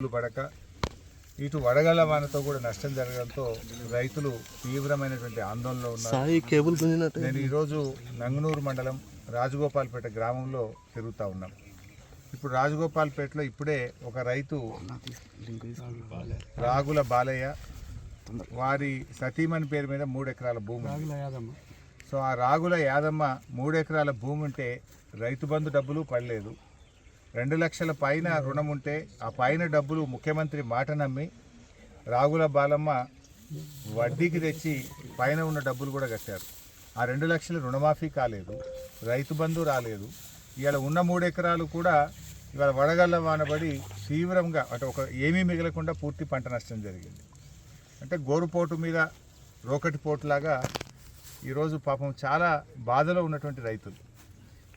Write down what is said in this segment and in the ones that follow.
నీళ్ళు పడక ఇటు వడగళ్ళ వానతో కూడా నష్టం జరగడంతో రైతులు తీవ్రమైనటువంటి ఆందోళనలో ఉన్నారు. నేను ఈరోజు నంగనూరు మండలం రాజగోపాల్పేట గ్రామంలో తిరుగుతూ ఉన్నాం. ఇప్పుడు రాజగోపాల్పేటలో ఇప్పుడే ఒక రైతు రాగుల బాలయ్య వారి సతీమణి పేరు మీద మూడు ఎకరాల భూమి ఉంది. సో ఆ రాగుల యాదమ్మ మూడు ఎకరాల భూమి ఉంటే రైతు బంధు డబ్బులు పడలేదు. రెండు లక్షల పైన రుణం ఉంటే ఆ పైన డబ్బులు ముఖ్యమంత్రి మాట నమ్మి రాగుల బాలమ్మ వడ్డీకి తెచ్చి పైన ఉన్న డబ్బులు కూడా కట్టారు. ఆ రెండు లక్షలు రుణమాఫీ కాలేదు రైతు బంధు రాలేదు. ఇవాళ ఉన్న మూడు ఎకరాలు కూడా ఇవాళ వడగళ్ళ వానబడి తీవ్రంగా అంటే ఒక ఏమీ మిగలకుండా పూర్తి పంట నష్టం జరిగింది. అంటే గోరుపోటు మీద రోకటి పోటులాగా ఈరోజు పాపం చాలా బాధలో ఉన్నటువంటి రైతులు.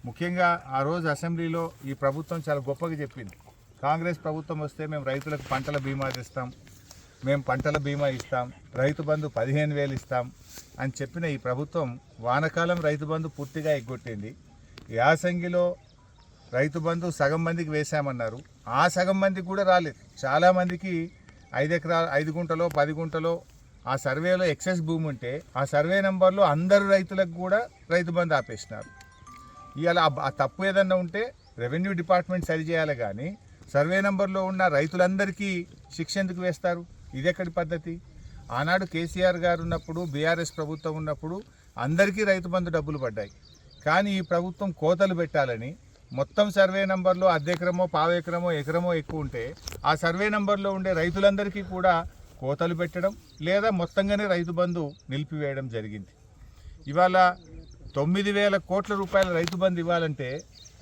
ముఖ్యంగా ఆ రోజు అసెంబ్లీలో ఈ ప్రభుత్వం చాలా గొప్పగా చెప్పింది. కాంగ్రెస్ ప్రభుత్వం వస్తే మేము రైతులకు పంటల బీమా ఇస్తాం మేము పంటల బీమా ఇస్తాం రైతు బంధు పదిహేను వేలు ఇస్తాం అని చెప్పిన ఈ ప్రభుత్వం వానకాలం రైతు బంధు పూర్తిగా ఎగ్గొట్టింది. యాసంగిలో రైతు బంధు సగం మందికి వేశామన్నారు. ఆ సగం మందికి కూడా రాలేదు. చాలామందికి ఐదు ఎకరాలు ఐదు గుంటలో పది గుంటలో ఆ సర్వేలో ఎక్సెస్ భూమి ఉంటే ఆ సర్వే నెంబర్లో అందరు రైతులకు కూడా రైతు బంధు ఆపేసినారు. ఇవాళ ఆ- తప్పు ఏదన్నా ఉంటే రెవెన్యూ డిపార్ట్మెంట్ సరి చేయాలి కానీ సర్వే నెంబర్లో ఉన్న రైతులందరికీ శిక్ష ఎందుకు వేస్తారు? ఇదెక్కడి పద్ధతి? ఆనాడు కేసీఆర్ గారు ఉన్నప్పుడు బీఆర్ఎస్ ప్రభుత్వం ఉన్నప్పుడు అందరికీ రైతు బంధు డబ్బులు పడ్డాయి. కానీ ఈ ప్రభుత్వం కోతలు పెట్టాలని మొత్తం సర్వే నంబర్లో అర్ధెకరమో పావెకరమో ఎకరమో ఎక్కువ ఉంటే ఆ సర్వే నంబర్లో ఉండే రైతులందరికీ కూడా కోతలు పెట్టడం లేదా మొత్తంగానే రైతు బంధు నిలిపివేయడం జరిగింది. ఇవాళ తొమ్మిది వేల కోట్ల రూపాయల రైతు బంధు ఇవ్వాలంటే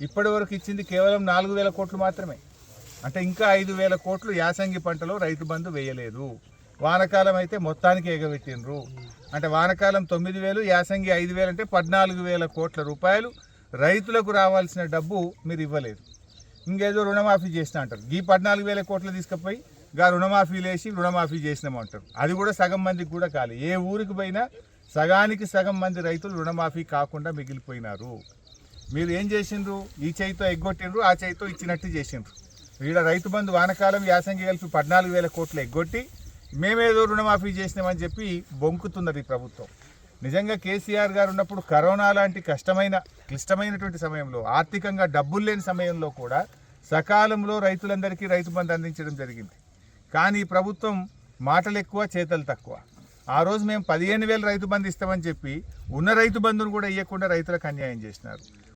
ఇప్పటి వరకు ఇచ్చింది కేవలం నాలుగు వేల కోట్లు మాత్రమే. అంటే ఇంకా ఐదు వేల కోట్లు యాసంగి పంటలో రైతు బంధు వేయలేదు. వానకాలం అయితే మొత్తానికి ఎగబెట్టిండ్రు. అంటే వానకాలం తొమ్మిది వేలు యాసంగి ఐదు వేలు అంటే పద్నాలుగు వేల కోట్ల రూపాయలు రైతులకు రావాల్సిన డబ్బు మీరు ఇవ్వలేదు. ఇంకేదో రుణమాఫీ చేసిన అంటారు. ఈ పద్నాలుగు వేల కోట్లు తీసుకుపోయి గా రుణమాఫీ లేసి రుణమాఫీ చేసినామంటారు అది కూడా సగం మందికి కూడా కాలి. ఏ ఊరికి పోయినా సగానికి సగం మంది రైతులు రుణమాఫీ కాకుండా మిగిలిపోయినారు. మీరు ఏం చేసిండ్రు? ఈ చేయితో ఎగ్గొట్టిండ్రు ఆ చేయితో ఇచ్చినట్టు చేసిండ్రు. వీడ రైతు బంధు వానకాలం యాసంగి కలిపి పద్నాలుగు వేల కోట్లు ఎగ్గొట్టి మేమేదో రుణమాఫీ చేసినామని చెప్పి బొంకుతున్నది ఈ ప్రభుత్వం. నిజంగా కేసీఆర్ గారు ఉన్నప్పుడు కరోనా లాంటి కష్టమైన క్లిష్టమైనటువంటి సమయంలో ఆర్థికంగా డబ్బులు లేని సమయంలో కూడా సకాలంలో రైతులందరికీ రైతు బంధు అందించడం జరిగింది. కానీ ఈ ప్రభుత్వం మాటలు ఎక్కువ చేతలు తక్కువ. ఆ రోజు మేము పదిహేను వేలు రైతు బంధు ఇస్తామని చెప్పి ఉన్న రైతు బంధును కూడా ఇవ్వకుండా రైతులకు అన్యాయం చేసినారు.